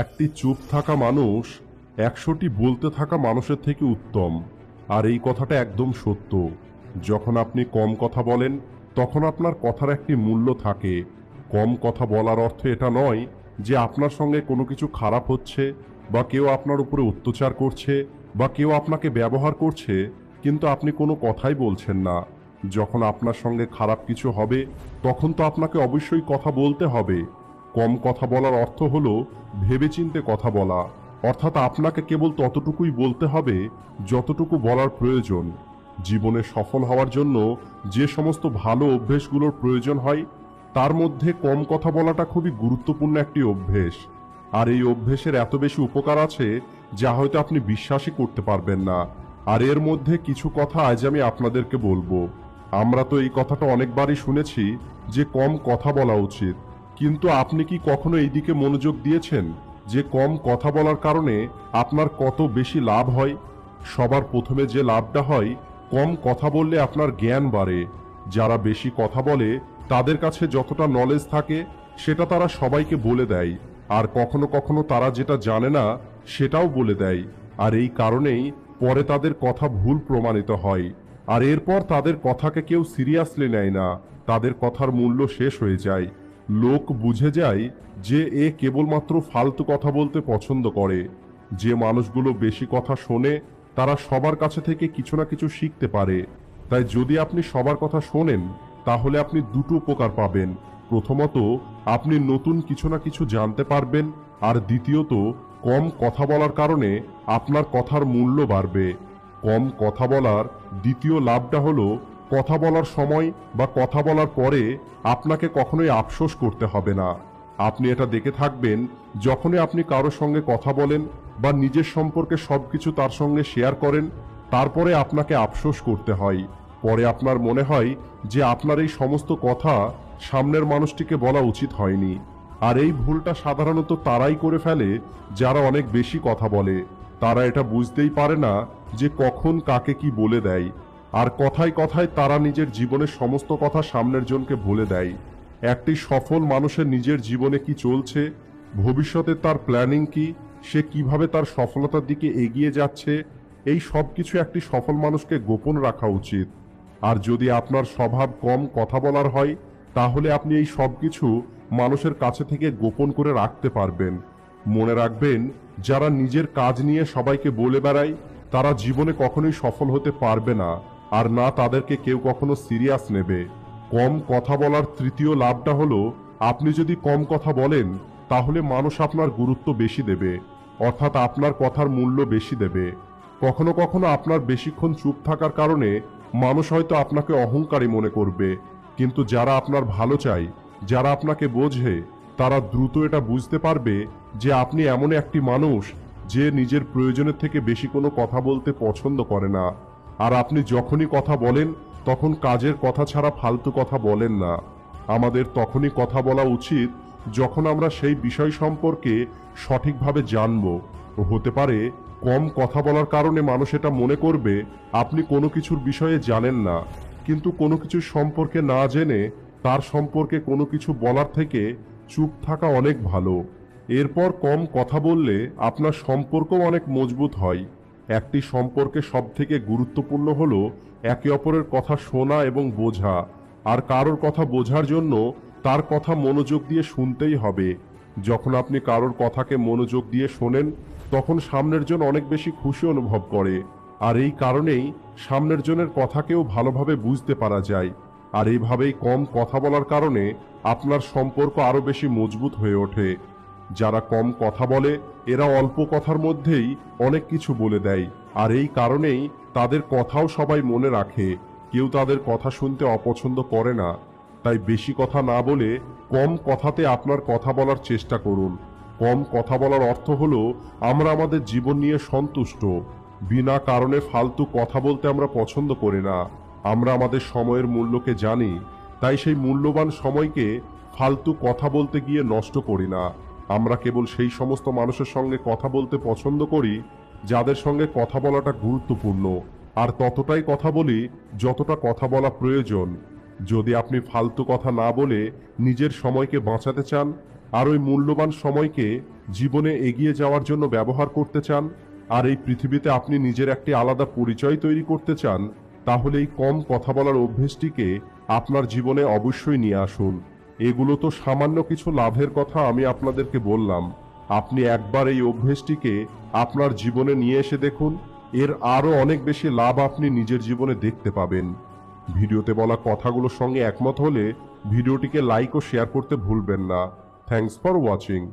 একটি চুপ থাকা মানুষ, একশোটি বলতে থাকা মানুষের থেকে উত্তম। আর এই কথাটা একদম সত্য। যখন আপনি কম কথা বলেন, তখন আপনার কথার একটি মূল্য থাকে। কম কথা বলার অর্থ এটা নয় যে আপনার সঙ্গে কোনো কিছু খারাপ হচ্ছে, বা কেউ আপনার উপরে অত্যাচার করছে, বা কেউ আপনাকে ব্যবহার করছে, কিন্তু আপনি কোনো কথাই বলছেন না। যখন আপনার সঙ্গে খারাপ কিছু হবে, তখন তো আপনাকে অবশ্যই কথা বলতে হবে। কম কথা বলার অর্থ হলো ভেবেচিন্তে কথা বলা। অর্থাৎ আপনাকে কেবল ততটুকুই বলতে হবে যতটুকু বলার প্রয়োজন। জীবনে সফল হওয়ার জন্য যে সমস্ত ভালো অভ্যেসগুলোর প্রয়োজন হয়, তার মধ্যে কম কথা বলাটা খুবই গুরুত্বপূর্ণ একটি অভ্যেস। আর এই অভ্যেসের এত বেশি উপকার আছে যা হয়তো আপনি বিশ্বাসই করতে পারবেন না। আর এর মধ্যে কিছু কথা আজ আমি আপনাদেরকে বলব। আমরা তো এই কথাটা অনেকবারই শুনেছি যে কম কথা বলা উচিত। কিন্তু আপনি কি কখনো এই দিকে মনোযোগ দিয়েছেন যে কম কথা বলার কারণে আপনার কত বেশি লাভ হয়? সবার প্রথমে যে লাভটা হয়, কম কথা বললে আপনার জ্ঞান বাড়ে। যারা বেশি কথা বলে, তাদের কাছে যতটা নলেজ থাকে, সেটা তারা সবাইকে বলে দেয়। আর কখনো কখনো তারা যেটা জানে না, সেটাও বলে দেয়। আর এই কারণেই পরে তাদের কথা ভুল প্রমাণিত হয়। আর এরপর তাদের কথাকে কেউ সিরিয়াসলি নেয় না। তাদের কথার মূল্য শেষ হয়ে যায়। লোক বুঝে যায় যে এ কেবলমাত্র ফালতু কথা বলতে পছন্দ করে। যে মানুষগুলো বেশি কথা শোনে, তারা সবার কাছে থেকে কিছু না কিছু শিখতে পারে। তাই যদি আপনি সবার কথা শোনেন, তাহলে আপনি দুটো উপকার পাবেন। প্রথমত, আপনি নতুন কিছু না কিছু জানতে পারবেন, আর দ্বিতীয়ত, কম কথা বলার কারণে আপনার কথার মূল্য বাড়বে। কম কথা বলার দ্বিতীয় লাভটা হলো কথা বলার সময় বা কথা বলার পরে আপনাকে কখনোই আফসোস করতে হবে না। আপনি এটা দেখে থাকবেন, যখনই আপনি কারোর সঙ্গে কথা বলেন বা নিজের সম্পর্কে সবকিছু তার সঙ্গে শেয়ার করেন, তারপরে আপনাকে আফসোস করতে হয়। পরে আপনার মনে হয় যে আপনার এই সমস্ত কথা সামনের মানুষটিকে বলা উচিত হয়নি। আর এই ভুলটা সাধারণত তারাই করে ফেলে যারা অনেক বেশি কথা বলে। তারা এটা বুঝতেই পারে না যে কখন কাকে কি বলে দেয়। আর কথায় কথায় তারা নিজের জীবনের সমস্ত কথা সামনের জনকে বলে দেয়। একটি সফল মানুষের নিজের জীবনে কি চলছে? ভবিষ্যতে তার প্ল্যানিং কি? সে কীভাবে তার সফলতার দিকে এগিয়ে যাচ্ছে? এই সব কিছু একটি সফল মানুষকে গোপন রাখা উচিত। আর যদি আপনার স্বভাব কম কথা বলার হয়, তাহলে আপনি এই সব কিছু মানুষের কাছে থেকে গোপন করে রাখতে পারবেন। মনে রাখবেন, যারা নিজের কাজ নিয়ে সবাইকে বলে বেড়ায়, তারা জীবনে কখনোই সফল হতে পারবে না। আর না তাদেরকে কেউ কখনো সিরিয়াস নেবে। কম কথা বলার তৃতীয় লাভটা হলো, আপনি যদি কম কথা বলেন, তাহলে মানুষ আপনার গুরুত্ব বেশি দেবে, অর্থাৎ আপনার কথার মূল্য বেশি দেবে। কখনো কখনো আপনার বেশিক্ষণ চুপ থাকার কারণে মানুষ হয়তো আপনাকে অহংকারী মনে করবে, কিন্তু যারা আপনার ভালো চায়, যারা আপনাকে বোঝে, তারা দ্রুত এটা বুঝতে পারবে যে আপনি এমন একটি মানুষ যে নিজের প্রয়োজনের থেকে বেশি কোনো কথা বলতে পছন্দ করে না। আর আপনি যখনই কথা বলেন, তখন কাজের কথা ছাড়া ফালতু কথা বলেন না। আমাদের তখনই কথা বলা উচিত যখন আমরা সেই বিষয় সম্পর্কে সঠিকভাবে জানব। হতে পারে কম কথা বলার কারণে মানুষ এটা মনে করবে, আপনি কোনো কিছুর বিষয়ে জানেন না। কিন্তু কোনো কিছু সম্পর্কে না জেনে তার সম্পর্কে কোনো কিছু বলার থেকে চুপ থাকা অনেক ভালো। এরপর কম কথা বললে আপনার সম্পর্কও অনেক মজবুত হয়। একটি সম্পর্কে সবথেকে গুরুত্বপূর্ণ হলো একে অপরের কথা শোনা এবং বোঝা। আর কারোর কথা বোঝার জন্য তার কথা মনোযোগ দিয়ে শুনতেই হবে। যখন আপনি কারোর কথাকে মনোযোগ দিয়ে শোনেন, তখন সামনের জন অনেক বেশি খুশি অনুভব করে। আর এই কারণেই সামনের জনের কথাকেও ভালোভাবে বুঝতে পারা যায়। আর এইভাবেই কম কথা বলার কারণে আপনার সম্পর্ক আরও বেশি মজবুত হয়ে ওঠে। যারা কম কথা বলে, এরা অল্প কথার মধ্যেই অনেক কিছু বলে দেয়। আর এই কারণেই তাদের কথাও সবাই মনে রাখে। কেউ তাদের কথা শুনতে অপছন্দ করে না। তাই বেশি কথা না বলে কম কথাতে আপনার কথা বলার চেষ্টা করুন। কম কথা বলার অর্থ হলো, আমরা আমাদের জীবন নিয়ে সন্তুষ্ট। বিনা কারণে ফালতু কথা বলতে আমরা পছন্দ করি না। আমরা আমাদের সময়ের মূল্যকে জানি, তাই সেই মূল্যবান সময়কে ফালতু কথা বলতে গিয়ে নষ্ট করি না। আমরা কেবল সেই সমস্ত মানুষের সঙ্গে কথা বলতে পছন্দ করি, যাদের সঙ্গে কথা বলাটা গুরুত্বপূর্ণ। আর ততটাই কথা বলি, যতটা কথা বলা প্রয়োজন। যদি আপনি ফালতু কথা না বলে নিজের সময়কে বাঁচাতে চান, আর ওই মূল্যবান সময়কে জীবনে এগিয়ে যাওয়ার জন্য ব্যবহার করতে চান, আর এই পৃথিবীতে আপনি নিজের একটি আলাদা পরিচয় তৈরি করতে চান, তাহলে এই কম কথা বলার অভ্যেসটিকে আপনার জীবনে অবশ্যই নিয়ে আসুন। এগুলো তো সামান্য কিছু লাভের কথা আমি আপনাদেরকে বললাম। আপনি একবার এই অভ্যেসটিকে আপনার জীবনে নিয়ে এসে দেখুন। এর আরও অনেক বেশি লাভ আপনি নিজের জীবনে দেখতে পাবেন। ভিডিওতে বলা কথাগুলোর সঙ্গে একমত হলে ভিডিওটিকে লাইক ও শেয়ার করতে ভুলবেন না। Thanks for watching.